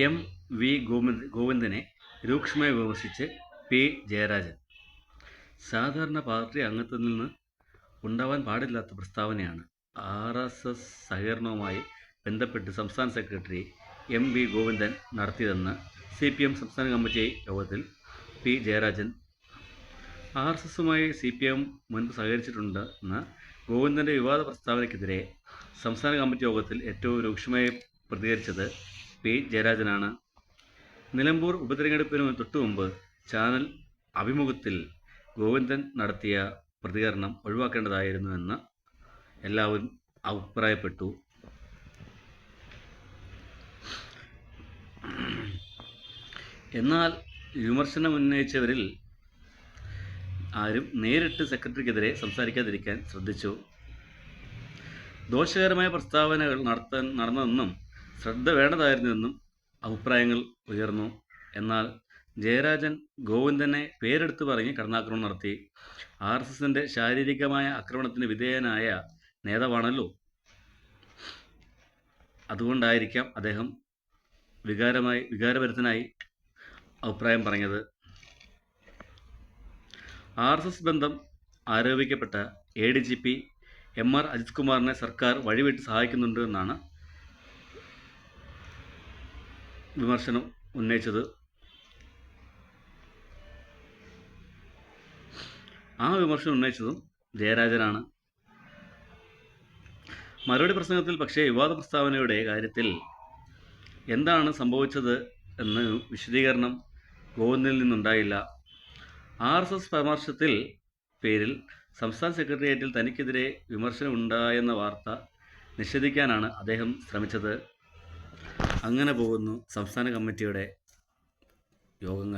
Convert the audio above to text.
M V Govind ഗോവിന്ദനെ രൂക്ഷമായി വിമർശിച്ച് P Jayarajan. സാധാരണ പാർട്ടി അംഗത്തിൽ നിന്ന് ഉണ്ടാവാൻ പാടില്ലാത്ത പ്രസ്താവനയാണ് ആർ എസ് എസ് സഹകരണവുമായി ബന്ധപ്പെട്ട് സംസ്ഥാന സെക്രട്ടറി എം വി ഗോവിന്ദൻ നടത്തിയതെന്ന് സി പി എം സംസ്ഥാന കമ്മിറ്റി യോഗത്തിൽ പി ജയരാജൻ. ആർ എസ് എസുമായി സി പി എം മുൻപ് സഹകരിച്ചിട്ടുണ്ടെന്ന ഗോവിന്ദന്റെ വിവാദ പ്രസ്താവനയ്ക്കെതിരെ സംസ്ഥാന കമ്മിറ്റി യോഗത്തിൽ ഏറ്റവും രൂക്ഷമായി പ്രതികരിച്ചത് പി ജയരാജനാണ്. നിലമ്പൂർ ഉപതെരഞ്ഞെടുപ്പിന് തൊട്ടുമുമ്പ് ചാനൽ അഭിമുഖത്തിൽ ഗോവിന്ദൻ നടത്തിയ പ്രതികരണം ഒഴിവാക്കേണ്ടതായിരുന്നുവെന്ന് എല്ലാവരും അഭിപ്രായപ്പെട്ടു. എന്നാൽ വിമർശനം ഉന്നയിച്ചവരിൽ ആരും നേരിട്ട് സെക്രട്ടറിക്കെതിരെ സംസാരിക്കാതിരിക്കാൻ ശ്രദ്ധിച്ചു. ദോഷകരമായ പ്രസ്താവനകൾ നടത്താൻ നടന്നതെന്നും ശ്രദ്ധ വേണ്ടതായിരുന്നുവെന്നും അഭിപ്രായങ്ങൾ ഉയർന്നു. എന്നാൽ ജയരാജൻ ഗോവിന്ദനെ പേരെടുത്ത് പറഞ്ഞ് കടന്നാക്രമണം നടത്തി. ആർ എസ് എസിന്റെ ശാരീരികമായ ആക്രമണത്തിന് വിധേയനായ നേതാവാണല്ലോ. അതുകൊണ്ടായിരിക്കാം അദ്ദേഹം വികാരമായി വികാരഭരിതനായി അഭിപ്രായം പറഞ്ഞത്. ആർ എസ് എസ് ബന്ധം ആരോപിക്കപ്പെട്ട A D G P M R Ajith കുമാറിനെ സർക്കാർ വഴിവിട്ട് സഹായിക്കുന്നുണ്ട് എന്നാണ് വിമർശനം ഉന്നയിച്ചത്. ആ വിമർശനം ഉന്നയിച്ചതും ജയരാജനാണ്. മറുപടി പ്രസംഗത്തിൽ പക്ഷേ വിവാദ പ്രസ്താവനയുടെ കാര്യത്തിൽ എന്താണ് സംഭവിച്ചത് എന്ന് വിശദീകരണം ഗോവിന്ദിൽ നിന്നുണ്ടായില്ല. ആർ എസ് എസ് പരാമർശത്തിൽ പേരിൽ സംസ്ഥാന സെക്രട്ടേറിയറ്റിൽ തനിക്കെതിരെ വിമർശനം ഉണ്ടായെന്ന വാർത്ത നിഷേധിക്കാനാണ് അദ്ദേഹം ശ്രമിച്ചത്. അങ്ങനെ പോകുന്നു സംസ്ഥാന കമ്മിറ്റിയുടെ യോഗങ്ങൾ.